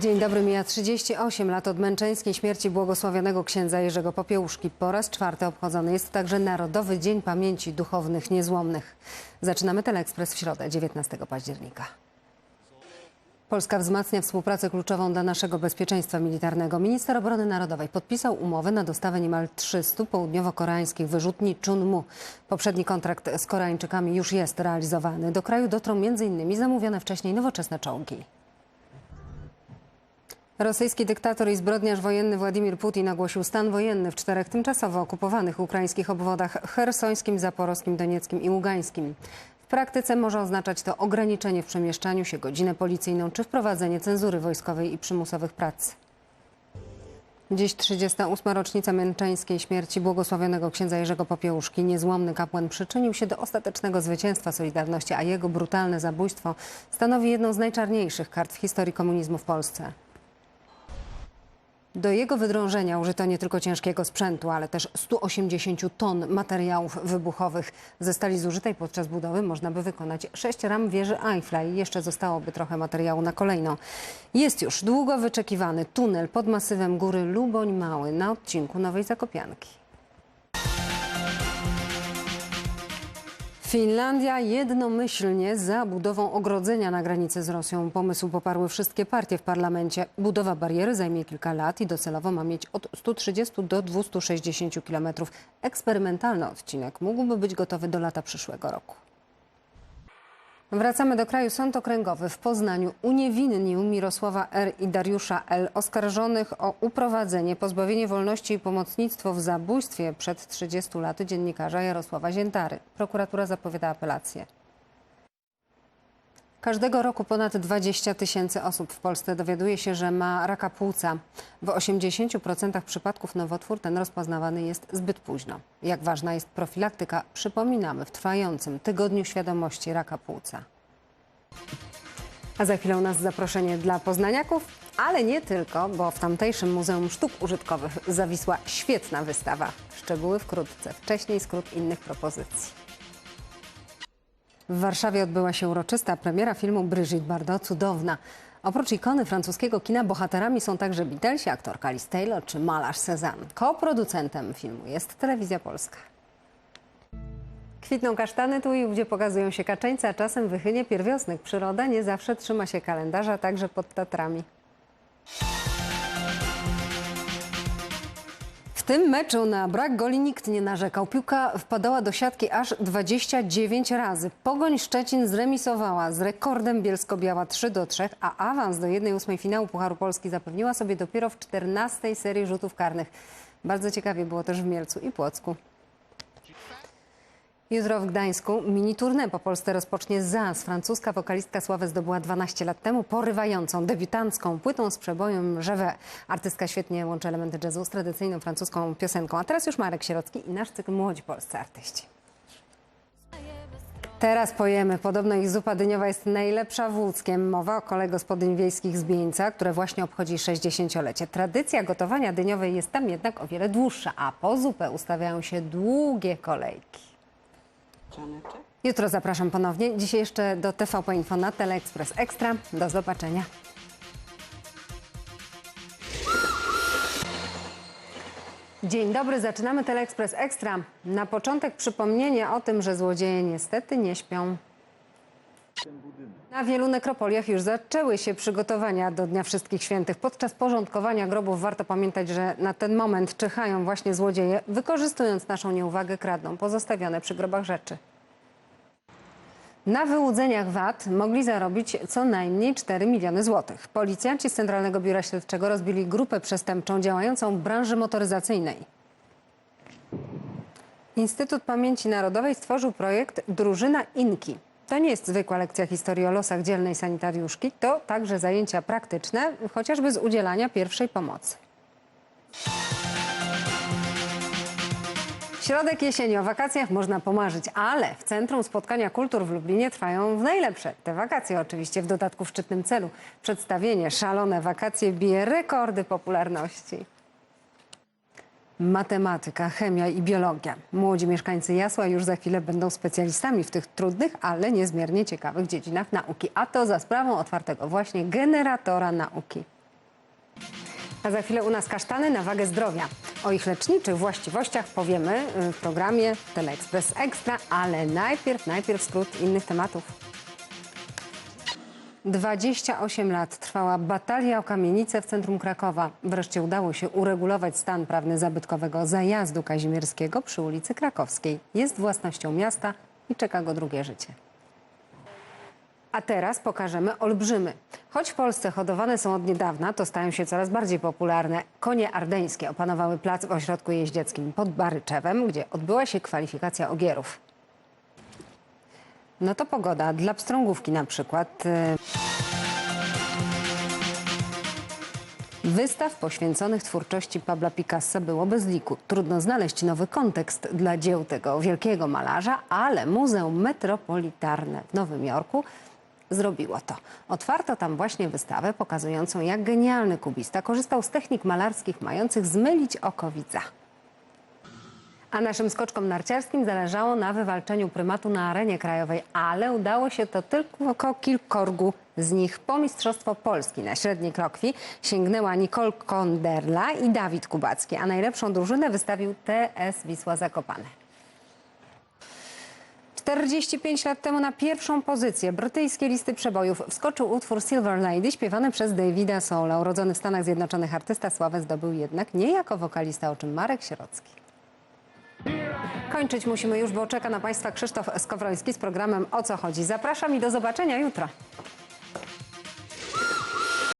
Dzień dobry, mija 38 lat od męczeńskiej śmierci błogosławionego księdza Jerzego Popiełuszki. Po raz czwarty obchodzony jest także Narodowy Dzień Pamięci Duchownych Niezłomnych. Zaczynamy Teleekspres w środę, 19 października. Polska wzmacnia współpracę kluczową dla naszego bezpieczeństwa militarnego. Minister Obrony Narodowej podpisał umowę na dostawę niemal 300 południowo-koreańskich wyrzutni Chunmu. Poprzedni kontrakt z Koreańczykami już jest realizowany. Do kraju dotrą m.in. zamówione wcześniej nowoczesne czołgi. Rosyjski dyktator i zbrodniarz wojenny Władimir Putin ogłosił stan wojenny w czterech tymczasowo okupowanych ukraińskich obwodach hersońskim, zaporowskim, donieckim i ługańskim. W praktyce może oznaczać to ograniczenie w przemieszczaniu się, godzinę policyjną czy wprowadzenie cenzury wojskowej i przymusowych prac. Dziś 38. rocznica męczeńskiej śmierci błogosławionego księdza Jerzego Popiełuszki. Niezłomny kapłan przyczynił się do ostatecznego zwycięstwa Solidarności, a jego brutalne zabójstwo stanowi jedną z najczarniejszych kart w historii komunizmu w Polsce. Do jego wydrążenia użyto nie tylko ciężkiego sprzętu, ale też 180 ton materiałów wybuchowych. Ze stali zużytej podczas budowy można by wykonać sześć ram wieży Eiffla i jeszcze zostałoby trochę materiału na kolejną. Jest już długo wyczekiwany tunel pod masywem góry Luboń Mały na odcinku Nowej Zakopianki. Finlandia jednomyślnie za budową ogrodzenia na granicy z Rosją. Pomysł poparły wszystkie partie w parlamencie. Budowa bariery zajmie kilka lat i docelowo ma mieć od 130 do 260 km. Eksperymentalny odcinek mógłby być gotowy do lata przyszłego roku. Wracamy do kraju. Sąd Okręgowy w Poznaniu uniewinnił Mirosława R. i Dariusza L. oskarżonych o uprowadzenie, pozbawienie wolności i pomocnictwo w zabójstwie przed 30 laty dziennikarza Jarosława Ziętary. Prokuratura zapowiada apelację. Każdego roku ponad 20 tysięcy osób w Polsce dowiaduje się, że ma raka płuca. W 80% przypadków nowotwór ten rozpoznawany jest zbyt późno. Jak ważna jest profilaktyka, przypominamy w trwającym Tygodniu Świadomości Raka Płuca. A za chwilę u nas zaproszenie dla poznaniaków, ale nie tylko, bo w tamtejszym Muzeum Sztuk Użytkowych zawisła świetna wystawa. Szczegóły wkrótce, wcześniej skrót innych propozycji. W Warszawie odbyła się uroczysta premiera filmu Brigitte Bardot Cudowna. Oprócz ikony francuskiego kina bohaterami są także Beatlesi, aktorka Liz Taylor czy malarz Cezanne. Koproducentem filmu jest Telewizja Polska. Kwitną kasztany tu i ówdzie pokazują się kaczeńce, a czasem wychynie pierwiosnek. Przyroda nie zawsze trzyma się kalendarza, także pod Tatrami. Tym meczu na brak goli nikt nie narzekał. Piłka wpadała do siatki aż 29 razy. Pogoń Szczecin zremisowała z rekordem Bielsko-Biała 3 do 3, a awans do 1-8 finału Pucharu Polski zapewniła sobie dopiero w 14 serii rzutów karnych. Bardzo ciekawie było też w Mielcu i Płocku. Jutro w Gdańsku mini tournée po Polsce rozpocznie ZAS. Francuska wokalistka sławę zdobyła 12 lat temu porywającą, debiutancką płytą z przebojem J'avais. Artystka świetnie łączy elementy jazzu z tradycyjną francuską piosenką. A teraz już Marek Sierocki i nasz cykl Młodzi Polscy Artyści. Teraz pojemy. Podobno ich zupa dyniowa jest najlepsza w Łódzkiem. Mowa o kole gospodyń wiejskich z Bieńca, które właśnie obchodzi 60-lecie. Tradycja gotowania dyniowej jest tam jednak o wiele dłuższa, a po zupę ustawiają się długie kolejki. Jutro zapraszam ponownie. Dzisiaj jeszcze do TVP Info na Teleexpress Extra. Do zobaczenia. Dzień dobry, zaczynamy Teleexpress Extra. Na początek przypomnienie o tym, że złodzieje niestety nie śpią. Na wielu nekropoliach już zaczęły się przygotowania do Dnia Wszystkich Świętych. Podczas porządkowania grobów warto pamiętać, że na ten moment czyhają właśnie złodzieje, wykorzystując naszą nieuwagę kradną pozostawione przy grobach rzeczy. Na wyłudzeniach VAT mogli zarobić co najmniej 4 miliony złotych. Policjanci z Centralnego Biura Śledczego rozbili grupę przestępczą działającą w branży motoryzacyjnej. Instytut Pamięci Narodowej stworzył projekt Drużyna Inki. To nie jest zwykła lekcja historii o losach dzielnej sanitariuszki, to także zajęcia praktyczne, chociażby z udzielania pierwszej pomocy. Środek jesieni, o wakacjach można pomarzyć, ale w Centrum Spotkania Kultur w Lublinie trwają w najlepsze. Te wakacje oczywiście w dodatku w szczytnym celu. Przedstawienie Szalone Wakacje bije rekordy popularności. Matematyka, chemia i biologia. Młodzi mieszkańcy Jasła już za chwilę będą specjalistami w tych trudnych, ale niezmiernie ciekawych dziedzinach nauki. A to za sprawą otwartego właśnie generatora nauki. A za chwilę u nas kasztany na wagę zdrowia. O ich leczniczych właściwościach powiemy y, w programie Teleexpress Extra, ale najpierw, najpierw skrót innych tematów. 28 lat trwała batalia o kamienicę w centrum Krakowa. Wreszcie udało się uregulować stan prawny zabytkowego zajazdu kazimierskiego przy ulicy Krakowskiej. Jest własnością miasta i czeka go drugie życie. A teraz pokażemy olbrzymy. Choć w Polsce hodowane są od niedawna, to stają się coraz bardziej popularne. Konie ardeńskie opanowały plac w ośrodku jeździeckim pod Baryczewem, gdzie odbyła się kwalifikacja ogierów. No to pogoda dla pstrągówki na przykład. y, Wystaw poświęconych twórczości Pabla Picassa było bez liku. Trudno znaleźć nowy kontekst dla dzieł tego wielkiego malarza, ale Muzeum Metropolitarne w Nowym Jorku zrobiło to. Otwarto tam właśnie wystawę pokazującą, jak genialny kubista korzystał z technik malarskich mających zmylić oko widza. A naszym skoczkom narciarskim zależało na wywalczeniu prymatu na arenie krajowej, ale udało się to tylko kilkorgu z nich. Po Mistrzostwo Polski na średniej krokwi sięgnęła Nicole Konderla i Dawid Kubacki, a najlepszą drużynę wystawił TS Wisła Zakopane. 45 lat temu na pierwszą pozycję brytyjskiej listy przebojów wskoczył utwór Silver Lady śpiewany przez Davida Soula. Urodzony w Stanach Zjednoczonych artysta sławę zdobył jednak nie jako wokalista, o czym Marek Sierocki. Kończyć musimy już, bo czeka na Państwa Krzysztof Skowroński z programem O co chodzi. Zapraszam i do zobaczenia jutro.